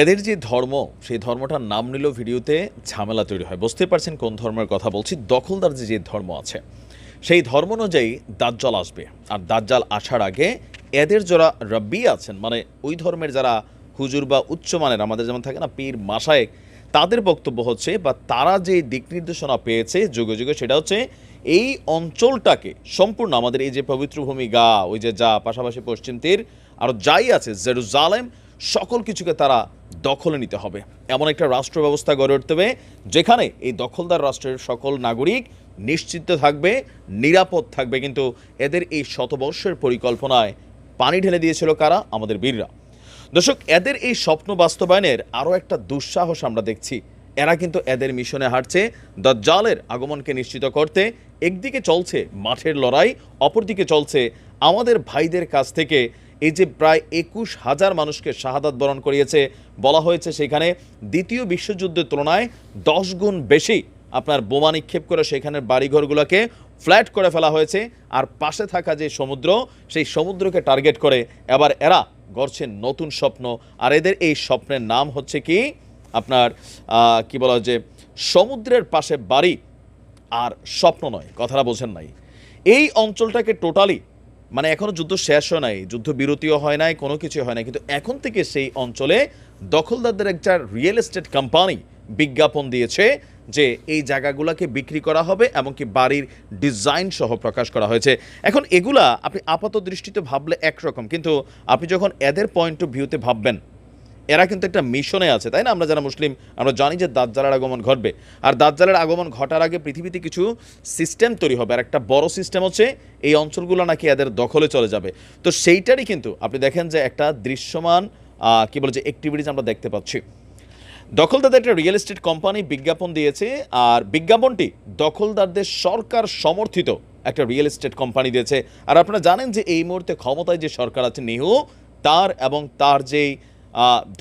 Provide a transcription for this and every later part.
এদের যে ধর্ম, সেই ধর্মটার নাম নিল ভিডিওতে ঝামেলা তৈরি হয়। বুঝতে পারছেন কোন ধর্মের কথা বলছি। দখলদার যে যে ধর্ম আছে, সেই ধর্ম অনুযায়ী দাজ্জাল আসবে। আর দাজ্জাল আসার আগে এদের যারা রব্বি আছেন মানে ওই ধর্মের যারা হুজুর বা উচ্চমানের আমাদের যেমন থাকে না, পীর মাসায়েক তাদের বক্তব্য হচ্ছে বা তারা যে দিক নির্দেশনা পেয়েছে যুগে যুগে, সেটা হচ্ছে এই অঞ্চলটাকে সম্পূর্ণ আমাদের এই যে পবিত্র ভূমি গা, ওই যে যা, পাশাপাশি পশ্চিম তীর, আর যাই আছে, জেরুজালেম সকল কিছুকে তারা দখলে নিতে হবে। এমন একটা রাষ্ট্র ব্যবস্থা গড়ে উঠতে হবে, যেখানে এই দখলদার রাষ্ট্রের সকল নাগরিক নিশ্চিত থাকবে, নিরাপদ থাকবে। কিন্তু এদের এই শতবর্ষের পরিকল্পনায় পানি ঢেলে দিয়েছিল কারা? আমাদের বীররা। দর্শক, এদের এই স্বপ্ন বাস্তবায়নের আরও একটা দুঃসাহস আমরা দেখছি। এরা কিন্তু এদের মিশনে হাঁটছে, দজ্জালের আগমনকে নিশ্চিত করতে, একদিকে চলছে মাঠের লড়াই, অপরদিকে চলছে আমাদের ভাইদের কাছ থেকে এই যে প্রায় একুশ হাজার মানুষকে শাহাদাত বরণ করিয়েছে, বলা হয়েছে সেখানে দ্বিতীয় বিশ্বযুদ্ধের তুলনায় দশ গুণ বেশি আপনার বোমা নিক্ষেপ করে সেখানের বাড়িঘরগুলোকে ফ্ল্যাট করে ফেলা হয়েছে। আর পাশে থাকা যে সমুদ্র, সেই সমুদ্রকে টার্গেট করে এবার এরা গড়ছে নতুন স্বপ্ন। আর এদের এই স্বপ্নের নাম হচ্ছে কি? আপনার কি বলা যে সমুদ্রের পাশে বাড়ি আর স্বপ্ন নয়, কথাটা বোঝেন নাই। এই অঞ্চলটাকে টোটালি মানে এখনও যুদ্ধ শেষ হয় নাই, যুদ্ধ বিরতিও হয় নাই, কোনো কিছু হয় নাই। কিন্তু এখন থেকে সেই অঞ্চলে দখলদারদের একটা রিয়েল এস্টেট কোম্পানি বিজ্ঞাপন দিয়েছে যে এই জায়গাগুলোকে বিক্রি করা হবে এমনকি বাড়ির ডিজাইন সহ প্রকাশ করা হয়েছে। এখন এগুলা আপনি আপাত দৃষ্টিতে ভাবলে একরকম, কিন্তু আপনি যখন এদের পয়েন্ট অফ ভিউতে ভাববেন এরা কিন্তু একটা মিশনে আছে, তাই না? আমরা যারা মুসলিম, আমরা জানি যে দাজ্জালের আগমন ঘটবে। আর দাজ্জালের আগমন ঘটার আগে পৃথিবীতে কিছু সিস্টেম তৈরি হবে। আর একটা বড় সিস্টেম হচ্ছে এই অঞ্চলগুলো নাকি এদের দখলে চলে যাবে। তো সেইটারই কিন্তু আপনি দেখেন যে একটা দৃশ্যমান কি বলে যে অ্যাক্টিভিটিস আমরা দেখতে পাচ্ছি। দখলদারদের একটা রিয়েল এস্টেট কোম্পানি বিজ্ঞাপন দিয়েছে, আর বিজ্ঞাপনটি দখলদারদের সরকার সমর্থিত একটা রিয়েল এস্টেট কোম্পানি দিয়েছে। আর আপনারা জানেন যে এই মুহূর্তে ক্ষমতায় যে সরকার আছে নেহু তার এবং তার যেই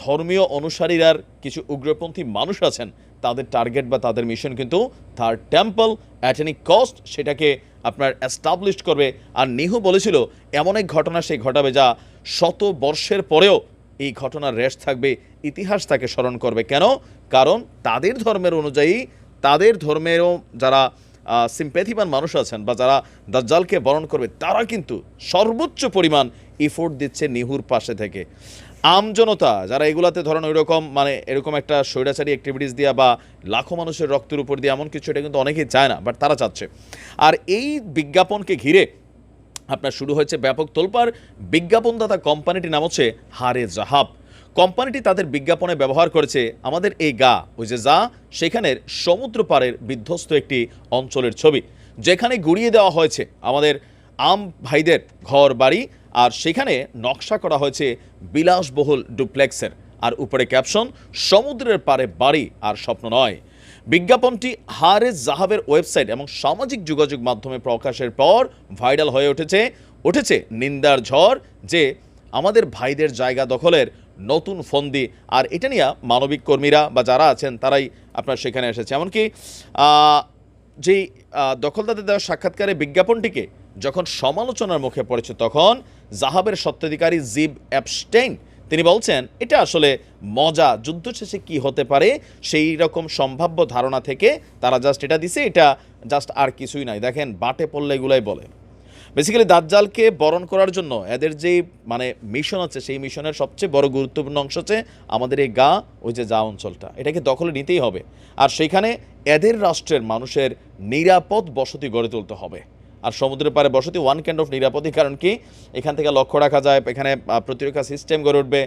ধর্মীয় অনুসারীরার কিছু উগ্রপন্থী মানুষ আছেন, তাদের টার্গেট বা তাদের মিশন কিন্তু তার টেম্পল অ্যাট এনি কস্ট সেটাকে আপনার অ্যাস্টাবলিশ করবে। আর নিহু বলেছিল, এমন এক ঘটনা সে ঘটাবে যা শত বর্ষের পরেও এই ঘটনার রেশ থাকবে, ইতিহাস তাকে স্মরণ করবে। কেন? কারণ তাদের ধর্মের অনুযায়ী, তাদের ধর্মেরও যারা সিম্প্যাথিবান মানুষ আছেন বা যারা দাজ্জালকে বরণ করবে, তারা কিন্তু সর্বোচ্চ পরিমাণ ইফোর্ট দিচ্ছে নিহুর পাশে থেকে। আমজনতা যারা এগুলাতে ধরেন ওই রকম মানে এরকম একটা স্বৈরাচারী অ্যাক্টিভিটিস দিয়া বা লাখো মানুষের রক্তের উপর দিয়ে এমন কিছু, এটা কিন্তু অনেকেই চায় না বাট তারা চাচ্ছে। আর এই বিজ্ঞাপনকে ঘিরে আপনার শুরু হয়েছে ব্যাপক তোলপার বিজ্ঞাপনদাতা কোম্পানিটির নাম হচ্ছে হারে জাহাব। কোম্পানিটি তাদের বিজ্ঞাপনে ব্যবহার করেছে আমাদের এই গা, ওই যে যা, সেখানের সমুদ্র পাড়ের বিধ্বস্ত একটি অঞ্চলের ছবি, যেখানে গুড়িয়ে দেওয়া হয়েছে আমাদের আম ভাইদের ঘর বাড়ি, আর সেখানে নকশা করা হয়েছে বিলাসবহুল ডুপ্লেক্সের। আর উপরে ক্যাপশন, সমুদ্রের পারে বাড়ি আর স্বপ্ন নয়। বিজ্ঞাপনটি হারে জাহাবের ওয়েবসাইট এবং সামাজিক যোগাযোগ মাধ্যমে প্রকাশের পর ভাইরাল হয়ে উঠেছে। উঠেছে নিন্দার ঝড় যে আমাদের ভাইদের জায়গা দখলের নতুন ফন্দি। আর এটা নিয়ে মানবিক কর্মীরা বা যারা আছেন তারাই আপনার সেখানে এসেছে। এমনকি আহ, দখলদারদের দেওয়া সাক্ষাৎকারে বিজ্ঞাপনটিকে যখন সমালোচনার মুখে পড়েছে তখন জাহাবের সত্ত্বাধিকারী জিব অ্যাপস্টেইন তিনি বলছেন এটা আসলে মজা যুদ্ধ শেষে কি হতে পারে? সেই রকম সম্ভাব্য ধারণা থেকে তারা জাস্ট এটা দিছে এটা জাস্ট আর কিছুই নাই। দেখেন বাটে পড়লে এগুলাই বলে। বেসিক্যালি দাজ্জালকে বরণ করার জন্য এদের যে মানে মিশন আছে, সেই মিশনের সবচেয়ে বড় গুরুত্বপূর্ণ অংশ হচ্ছে আমাদের এই গা, ওই যে যা অঞ্চলটা। এটাকে দখলে নিতেই হবে। আর সেইখানে এদের রাষ্ট্রের মানুষের নিরাপদ বসতি গড়ে তুলতে হবে। আর সমুদ্রের পারে বসতি ওয়ান কাইন্ড অফ নিরাপদই। কারণ কি? এখান থেকে লক্ষ্য রাখা যায়, এখানে প্রতিরক্ষা সিস্টেম গড়ে উঠবে।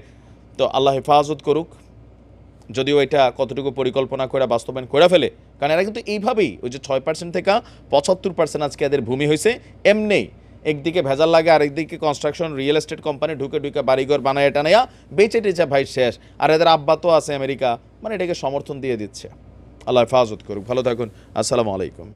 তো আল্লাহ হেফাজত করুক। যদিও এটা কতটুকু পরিকল্পনা করে বাস্তবায়ন করে ফেলে, কারণ এরা কিন্তু এইভাবেই, ওই যে ছয় পার্সেন্ট থেকে পঁচাত্তর পার্সেন্ট আজকে এদের ভূমি হয়েছে, এমনি। একদিকে ভেজাল লাগে, আরেকদিকে কনস্ট্রাকশন রিয়েল এস্টেট কোম্পানি ঢুকে ঢুকে বাড়িঘর বানায় এটা নেয়া, বেঁচে টেচে ভাই শেষ। আর এদের আব্বা তো আছে আমেরিকা মানে এটাকে সমর্থন দিয়ে দিচ্ছে। আল্লাহ হেফাজত করুক। ভালো থাকুন। আসসালামু আলাইকুম।